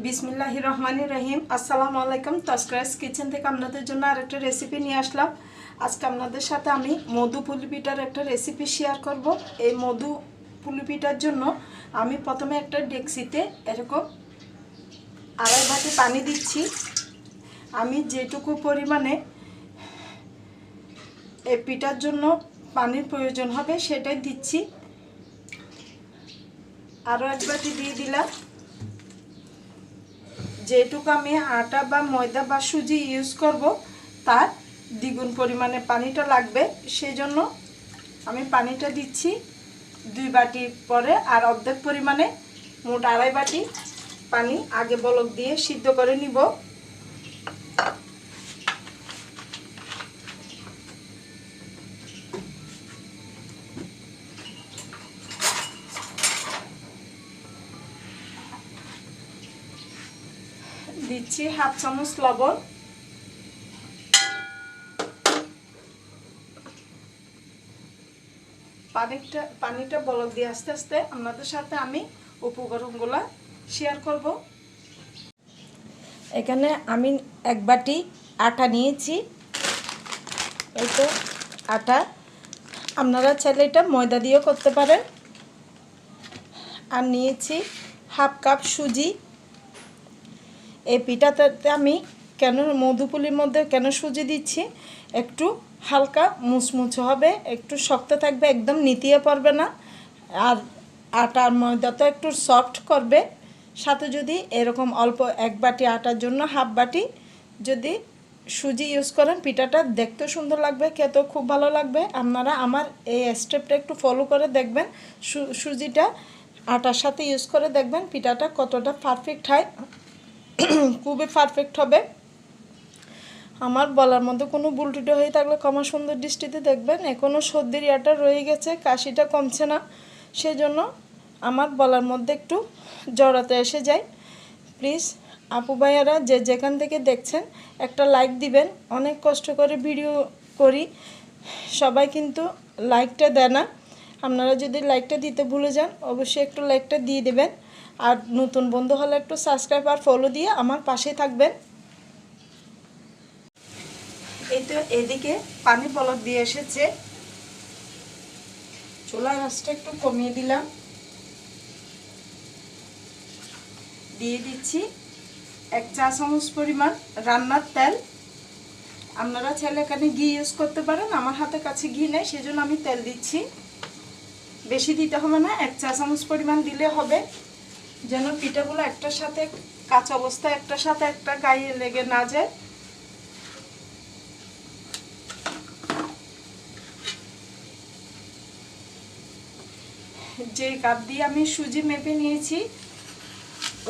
বিসমিল্লাহ রহমানির রহিম। আসসালামু আলাইকুম তস্করাইস কিচেন থেকে আপনাদের জন্য আরেকটা রেসিপি নিয়ে আসলাম। আজকে আপনাদের সাথে আমি মধু পুলি পিঠার একটা রেসিপি শেয়ার করব। এই মধু পুলি পিঠার জন্য আমি প্রথমে একটা ডেক্সিতে এরকম আড়াই বাটি পানি দিচ্ছি। আমি যেটুকু পরিমাণে এই পিঠার জন্য পানির প্রয়োজন হবে সেটাই দিচ্ছি। আরও এক বাটি দিয়ে দিলাম। যেটুকু আমি আটা বা ময়দা বা সুজি ইউজ করব, তার দ্বিগুণ পরিমাণে পানিটা লাগবে। সেই জন্য আমি পানিটা দিচ্ছি দুই বাটি পরে, আর অর্ধেক পরিমাণে মোট আড়াই বাটি পানি আগে বলক দিয়ে সিদ্ধ করে নিব। দিচ্ছি হাফ চামচ লবণ। পানিটা পানিটা বলক দিয়ে আস্তে আস্তে আপনাদের সাথে আমি উপকরণগুলো শেয়ার করব। এখানে আমি এক বাটি আটা নিয়েছি। এই তো আটা। আপনারা চাইলে এটা ময়দা দিয়েও করতে পারেন। আর নিয়েছি হাফ কাপ সুজি। এই পিঠাটাতে আমি কেন মধুপুলির মধ্যে কেন সুজি দিচ্ছি? একটু হালকা মুচমুচে হবে, একটু শক্ত থাকবে, একদম নিতিয়ে পড়বে না। আর আটার ময়দা তো একটু সফট করবে। সাথে যদি এরকম অল্প এক বাটি আটার জন্য হাফ বাটি যদি সুজি ইউজ করেন, পিঠাটা দেখতেও সুন্দর লাগবে, খেতেও খুব ভালো লাগবে। আপনারা আমার এই স্টেপটা একটু ফলো করে দেখবেন সুজিটা আটার সাথে ইউজ করে দেখবেন, পিঠাটা কতটা পারফেক্ট হয়। খুবই পারফেক্ট হবে। আমার বলার মধ্যে কোনো বুলটুটো হয়ে থাকলে কমা সুন্দর দৃষ্টিতে দেখবেন। এখনও সর্দির ইয়াটা রয়ে গেছে, কাশিটা কমছে না। সেজন্য আমার বলার মধ্যে একটু জড়াতে এসে যায় প্লিজ আপু ভাইয়ারা যে যেখান থেকে দেখছেন, একটা লাইক দিবেন। অনেক কষ্ট করে ভিডিও করি। সবাই কিন্তু লাইকটা দেয় না। আপনারা যদি লাইকটা দিতে ভুলে যান, অবশ্যই একটু লাইকটা দিয়ে দেবেন। আর নতুন বন্ধু হলে একটু সাবস্ক্রাইব আর ফলো দিয়ে আমার পাশে থাকবেন। এই তো এদিকে পানি পলক দিয়ে এসেছে। চুলার আঁচটা একটু কমিয়ে দিলাম। দিয়ে দিচ্ছি এক চা চামচ পরিমাণ রান্নার তেল। আপনারা চাইলে এখানে ঘি ইউজ করতে পারেন, আমার হাতে কাছে ঘি নেই, সেজন্য আমি তেল দিচ্ছি। বেশি দিতে হবে না, এক চা চামচ পরিমাণ দিলে হবে। যেন পিঠাগুলো একটার সাথে কাঁচা অবস্থায়, একটার সাথে একটা গায়ে লেগে না যায়। যে কাপ দিয়ে আমি সুজি মেপে নিয়েছি,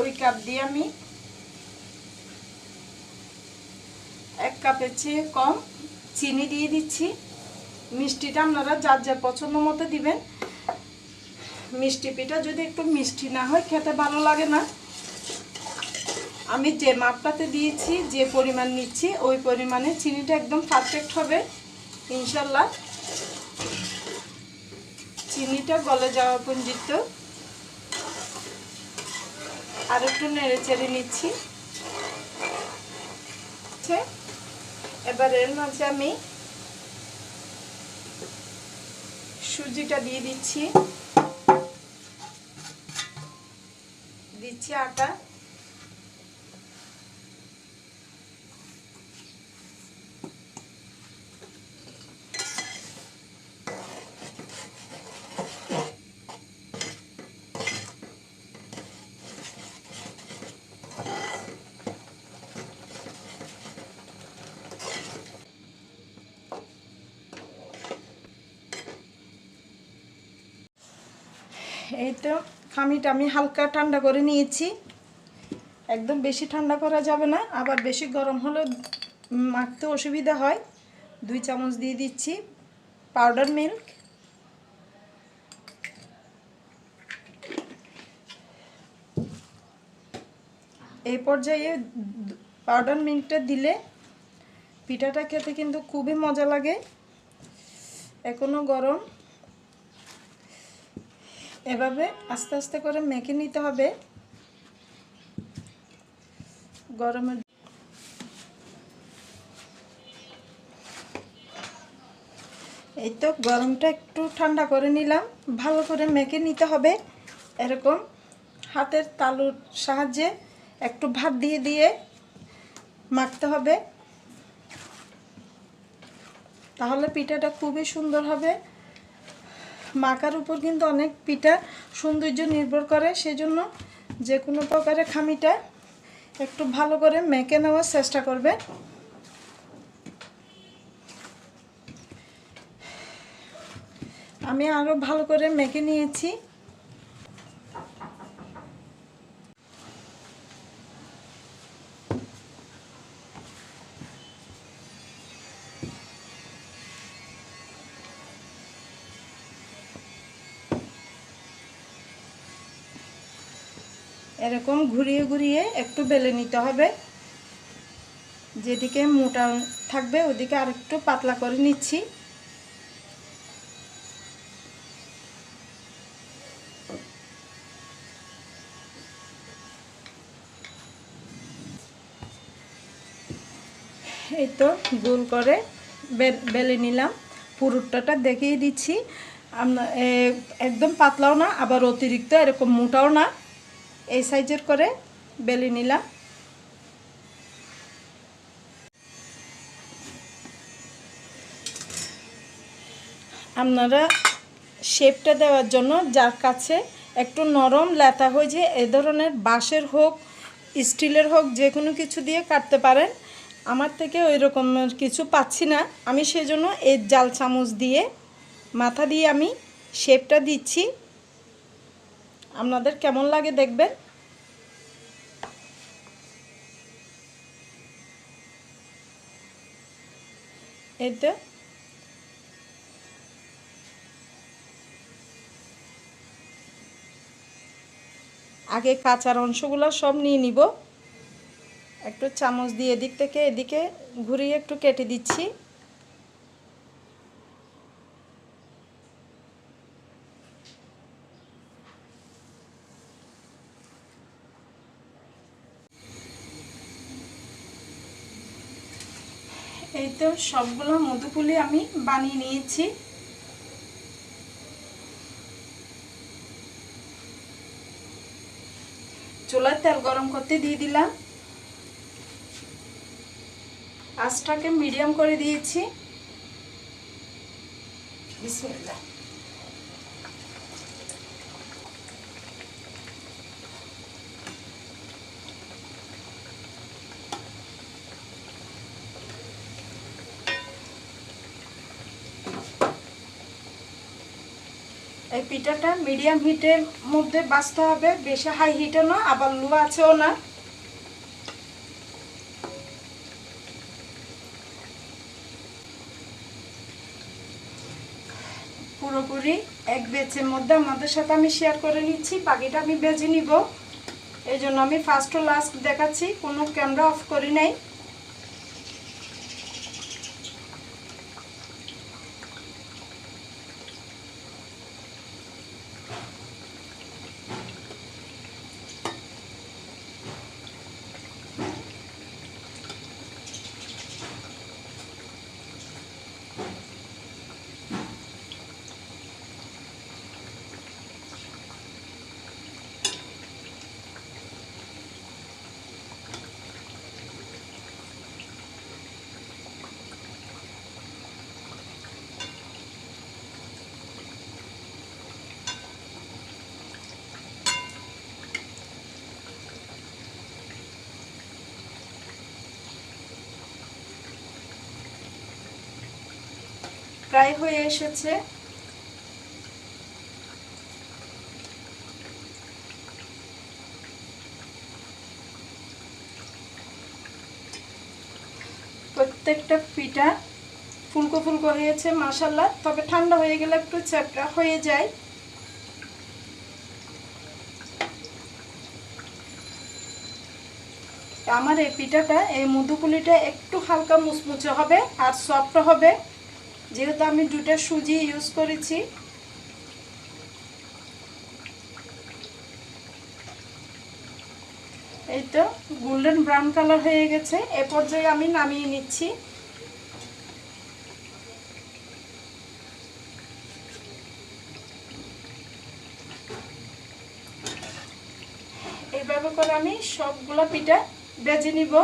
ওই কাপ দিয়ে আমি এক কাপের চেয়ে কম চিনি দিয়ে দিচ্ছি। মিষ্টিটা আপনারা যার যার পছন্দ মতো দিবেন। মিষ্টি পিঠা, যদি একটু মিষ্টি না হয়, খেতে ভালো লাগে না। আমি যে মাপটাতে দিয়েছি, যে পরিমাণ নিচ্ছি, ওই পরিমাণে চিনিটা একদম পারফেক্ট হবে, ইনশাল্লাহ। চিনিটা গলে যাওয়া পর্যন্ত আর একটু নেড়ে চেড়ে নিচ্ছি। এবার এর মাঝে আমি সুজিটা দিয়ে দিচ্ছি। দিচ্ছি আটা এই তো খামিটা আমি হালকা ঠান্ডা করে নিয়েছি। একদম বেশি ঠান্ডা করা যাবে না, আবার বেশি গরম হলে মাখতে অসুবিধা হয়। দুই চামচ দিয়ে দিচ্ছি পাউডার মিল্ক এই পর্যায়ে পাউডার মিল্কটা দিলে পিঠাটা খেতে কিন্তু খুবই মজা লাগে। এখনও গরম। এভাবে আস্তে আস্তে করে মেখে নিতে হবে। গরমের এই তো গরমটা একটু ঠান্ডা করে নিলাম। ভালো করে মেখে নিতে হবে। এরকম হাতের তালুর সাহায্যে একটু ভাত দিয়ে দিয়ে মাখতে হবে। তাহলে পিঠাটা খুবই সুন্দর হবে। মাখার উপর কিন্তু অনেক পিঠা সৌন্দর্য নির্ভর করে, সেজন্য যে কোনো প্রকারের খামিটা একটু ভালো করে মেখে নেওয়ার চেষ্টা করবে। আমি আরও ভালো করে মেখে নিয়েছি। এরকম ঘুরিয়ে ঘুরিয়ে একটু বেলে নিতে হবে। যেদিকে মোটা থাকবে ওদিকে আর একটু পাতলা করে নিচ্ছি। এই তো গোল করে বেলে নিলাম। পুরুটটা দেখিয়ে দিচ্ছি। একদম পাতলাও না, আবার অতিরিক্ত এরকম মোটাও না। এই সাইজের করে বেলে নিলাম। আপনারা শেপটা দেওয়ার জন্য যার কাছে একটু নরম লেতা হয়ে যে এ ধরনের বাঁশের হোক, স্টিলের হোক, যে কোনো কিছু দিয়ে কাটতে পারেন, আমার থেকে ওই রকমের কিছু পাচ্ছি না। আমি সেজন্য এই জাল চামচ দিয়ে, মাথা দিয়ে আমি শেপটা দিচ্ছি। আপনাদের কেমন লাগে দেখবেন। এই তো আগে কাঁচার অংশগুলো সব নিয়ে নিব। একটু চামচ দিয়ে এদিক থেকে এদিকে ঘুরিয়ে একটু কেটে দিচ্ছি। এই তো সবগুলো মধুপুলি আমি বানিয়ে নিয়েছি। চুলার তেল গরম করতে দিয়ে দিলাম। আঁচটাকে মিডিয়াম করে দিয়েছি। বিসমিল্লাহ। এই পিঠাটা মিডিয়াম হিটের মধ্যে বাঁচতে হবে, বেশি হাই হিটও না, আবার লো আছেও না। পুরোপুরি এক বেচের মধ্যে আমাদের সাথে আমি শেয়ার করে নিচ্ছি, বাকিটা আমি বেজে নিব। এই জন্য আমি ফার্স্ট ও লাস্ট দেখাচ্ছি, কোনো ক্যামেরা অফ করি নাই। প্রায় হয়ে এসেছে। প্রত্যেকটা পিঠা ফুলকো ফুলকো হয়েছে মাসাল্লাহ তবে ঠান্ডা হয়ে গেলে একটু চ্যাপটা হয়ে যায়। আমার এই পিঠাটা, এই মধুপুলিটা একটু হালকা মুচমুচে হবে আর সফট হবে। যেহেতু আমি দুটা সুজি ইউজ করেছি। এই তো গোল্ডেন ব্রাউন কালার হয়ে গেছে। এ পর্যায়ে আমি নামিয়ে নিচ্ছি। এইভাবে করে আমি সবগুলো পিঠা বেজে নিব।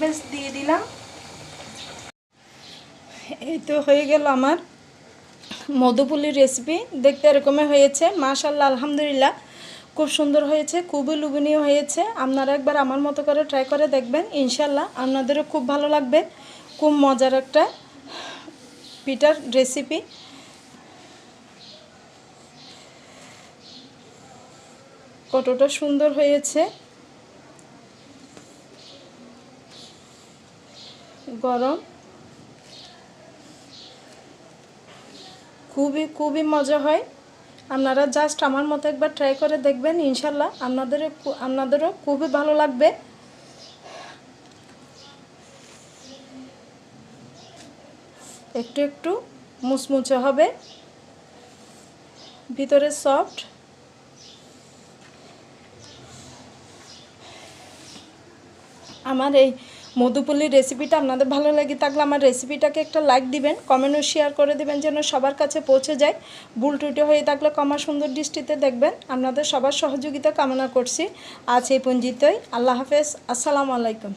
বেশ দিয়ে দিলাম। এই তো হয়ে গেল আমার মধুপুলির রেসিপি দেখতে এরকমই হয়েছে মাশাল্লাহ আলহামদুলিল্লাহ। খুব সুন্দর হয়েছে, খুবই লুবনীয় হয়েছে। আপনারা একবার আমার মতো করে ট্রাই করে দেখবেন ইনশাল্লাহ আপনাদেরও খুব ভালো লাগবে। খুব মজার একটা পিঠার রেসিপি কতটা সুন্দর হয়েছে। গরম। খুবই খুবই মজা হয়। আপনারা জাস্ট আমার মতো একবার ট্রাই করে দেখবেন, ইনশাল্লাহ। আপনাদেরও আপনাদেরও খুবই ভালো লাগবে। একটু একটু মুচমুচে হবে। ভিতরে সফট আমার এই মধুপুলির রেসিপিটা আপনাদের ভালো লাগে থাকলে আমার রেসিপিটাকে একটা লাইক দিবেন কমেন্টও শেয়ার করে দেবেন যেন সবার কাছে পৌঁছে যায়। ভুল টুটে হয়ে থাকলে কমা সুন্দর দৃষ্টিতে দেখবেন। আপনাদের সবার সহযোগিতা কামনা করছি। আজ এই পঞ্জিতই আল্লাহ হাফেজ। আসসালামু আলাইকুম।